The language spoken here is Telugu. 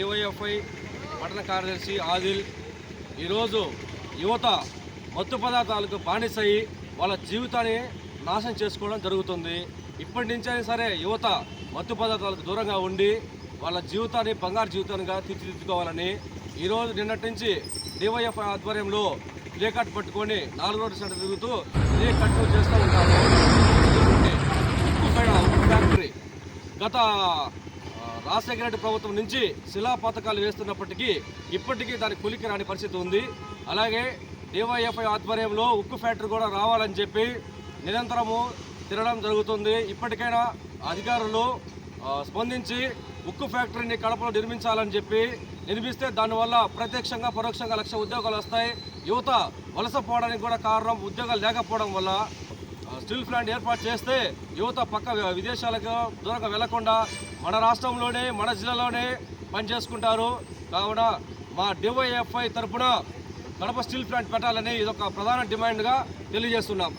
డివైఎఫ్ఐ పట్టణ కార్యదర్శి ఆదిల్. ఈరోజు యువత మత్తు పదార్థాలకు బానిసయి వాళ్ళ జీవితాన్ని నాశనం చేసుకోవడం జరుగుతుంది. ఇప్పటి నుంచైనా సరే యువత మత్తు పదార్థాలకు దూరంగా ఉండి వాళ్ళ జీవితాన్ని బంగారు జీవితంగా తీర్చిదిద్దుకోవాలని ఈరోజు నిన్నటి నుంచి డివైఎఫ్ఐ ఆధ్వర్యంలో ప్లే కట్ పట్టుకొని నాలుగు రోజుల సెంటర్ తిరుగుతూ ప్లే కట్ చేస్తూ ఉంటారు. ఫ్యాక్టరీ గత రాజశేఖర రెడ్డి ప్రభుత్వం నుంచి శిలా పథకాలు వేస్తున్నప్పటికీ ఇప్పటికీ దాని కులికి రాని పరిస్థితి ఉంది. అలాగే డివైఎఫ్ఐ ఆధ్వర్యంలో ఉక్కు ఫ్యాక్టరీ కూడా రావాలని చెప్పి నిరంతరము తిరగడం జరుగుతుంది. ఇప్పటికైనా అధికారులు స్పందించి ఉక్కు ఫ్యాక్టరీని కడపలో నిర్మించాలని చెప్పి నిర్మిస్తే దానివల్ల ప్రత్యక్షంగా పరోక్షంగా లక్ష ఉద్యోగాలు వస్తాయి. యువత వలస పోవడానికి కూడా కారణం ఉద్యోగాలు లేకపోవడం వల్ల స్టీల్ ప్లాంట్ ఏర్పాటు చేస్తే యువత పక్క విదేశాలకు దూరంగా వెళ్ళకుండా మన రాష్ట్రంలోనే మన జిల్లాలోనే పనిచేసుకుంటారు కావున మా డివైఎఫ్ఐ తరఫున కడప స్టీల్ ప్లాంట్ పెట్టాలని ఇదొక ప్రధాన డిమాండ్గా తెలియజేస్తున్నాం.